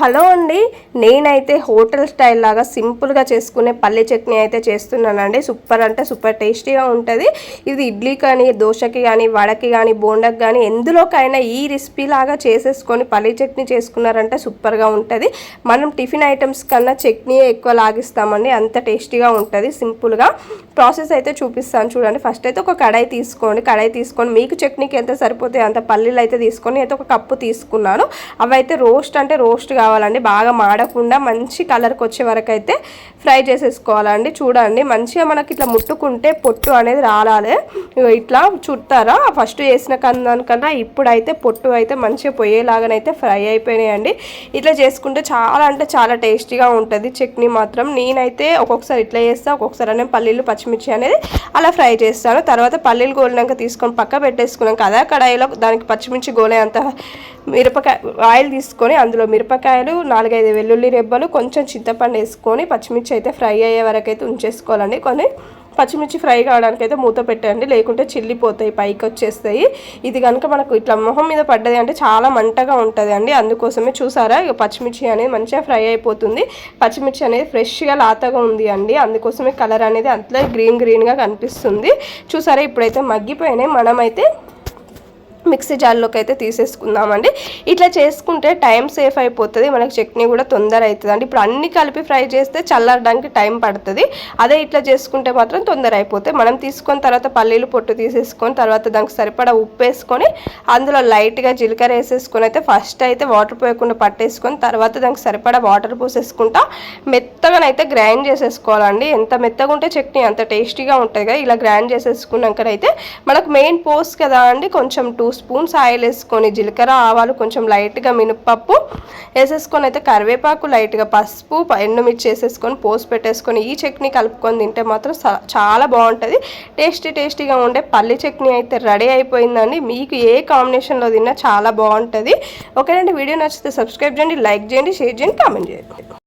Hello అండి నేనైతే hotel style లాగా సింపుల్గా చేసుకునే పల్లె చట్నీ అయితే చేస్తున్నానండి. సూపర్ అంటే సూపర్ టేస్టీగా ఉంటుంది. ఇది ఇడ్లీ కానీ దోశకి కానీ వడకి కానీ బోండకి కానీ ఎందులోకైనా ఈ రెసిపీ లాగా చేసేసుకొని పల్లె చట్నీ చేసుకున్నారంటే సూపర్గా ఉంటుంది. మనం టిఫిన్ ఐటమ్స్ కన్నా చట్నీ ఎక్కువ లాగిస్తామండి. అంత టేస్టీగా ఉంటుంది సింపుల్గా ప్రాసెస్ అయితే చూపిస్తాను చూడండి. ఫస్ట్ అయితే ఒక కడాయి తీసుకోండి. కడాయి తీసుకొని మీకు చట్నీకి ఎంత సరిపోతే అంత పల్లీలు అయితే తీసుకొని అయితే ఒక కప్పు తీసుకున్నాను. అవి అయితే రోస్ట్ అంటే రోస్ట్ కావాలండి. బాగా మాడకుండా మంచి కలర్కి వచ్చే వరకు అయితే ఫ్రై చేసేసుకోవాలండి. చూడండి మంచిగా మనకి ఇట్లా ముట్టుకుంటే పొట్టు అనేది రాలాలి. ఇట్లా చుట్టారా? ఫస్ట్ చేసిన కన్నా ఇప్పుడైతే పొట్టు అయితే మంచిగా పొయ్యేలాగానైతే ఫ్రై అయిపోయినాయండి. ఇట్లా చేసుకుంటే చాలా అంటే చాలా టేస్టీగా ఉంటుంది. చట్నీ మాత్రం నేనైతే ఒక్కొక్కసారి ఇట్లా చేస్తా ఒక్కొక్కసారి నేను పల్లీలు పచ్చిమిర్చి అనేది అలా ఫ్రై చేస్తాను. తర్వాత పల్లీలు గోలినాక తీసుకొని పక్క పెట్టేసుకున్నాక అదే కడాయిలో దానికి పచ్చిమిర్చి గోలే అంత మిరపకాయ ఆయిల్ తీసుకొని అందులో మిరపకాయ మిరపకాయలు నాలుగైదు వెల్లుల్లి రెబ్బలు కొంచెం చింతపండు వేసుకొని పచ్చిమిర్చి అయితే ఫ్రై అయ్యే వరకు అయితే ఉంచేసుకోవాలండి. కొన్ని పచ్చిమిర్చి ఫ్రై కావడానికి అయితే మూత పెట్టండి. లేకుంటే చిల్లిపోతాయి పైకి వచ్చేస్తాయి. ఇది కనుక మనకు ఇట్లా మొహం మీద పడ్డది అంటే చాలా మంటగా ఉంటుంది అండి అందుకోసమే చూసారా ఇక పచ్చిమిర్చి అనేది మంచిగా ఫ్రై అయిపోతుంది. పచ్చిమిర్చి అనేది ఫ్రెష్గా లాతగా ఉంది అండి. అందుకోసమే కలర్ అనేది అంతలో గ్రీన్ గ్రీన్గా కనిపిస్తుంది. చూసారా ఇప్పుడైతే మగ్గిపోయినాయి. మనమైతే మిక్సీ జార్లోకి అయితే తీసేసుకుందామండి. ఇట్లా చేసుకుంటే టైం సేఫ్ అయిపోతుంది మనకి చట్నీ కూడా తొందర అవుతుంది అండి ఇప్పుడు అన్ని కలిపి ఫ్రై చేస్తే చల్లడానికి టైం పడుతుంది. అదే ఇట్లా చేసుకుంటే మాత్రం తొందర అయిపోతుంది. మనం తీసుకొని తర్వాత పల్లీలు పొట్టు తీసేసుకొని తర్వాత దానికి సరిపడా ఉప్పు వేసుకొని అందులో లైట్గా జీలకర్ర వేసేసుకొని అయితే ఫస్ట్ అయితే వాటర్ పోయకుండా పట్టేసుకొని తర్వాత దానికి సరిపడా వాటర్ పోసేసుకుంటా మెత్తగానైతే గ్రైండ్ చేసేసుకోవాలండి. ఎంత మెత్తగా ఉంటే చట్నీ అంత టేస్టీగా ఉంటుంది కదా. ఇలా గ్రైండ్ చేసేసుకున్నాకనైతే మనకు మెయిన్ పోస్ట్ కదా అండి కొంచెం టూ స్పూన్స్ ఆయిల్ వేసుకొని జీలకర్ర ఆవాలు కొంచెం లైట్గా మినపప్పు వేసేసుకొని అయితే కరివేపాకు లైట్గా పసుపు ఎండుమిర్చి వేసేసుకొని పోసి పెట్టేసుకొని ఈ చట్నీ కలుపుకొని తింటే మాత్రం చాలా బాగుంటుంది. టేస్టీ టేస్టీగా ఉండే పల్లి చట్నీ అయితే రెడీ అయిపోయిందండి. మీకు ఏ కాంబినేషన్లో తిన్నా చాలా బాగుంటుంది. ఓకేనండి వీడియో నచ్చితే సబ్స్క్రైబ్ చేయండి లైక్ చేయండి షేర్ చేయండి కామెంట్ చేయండి.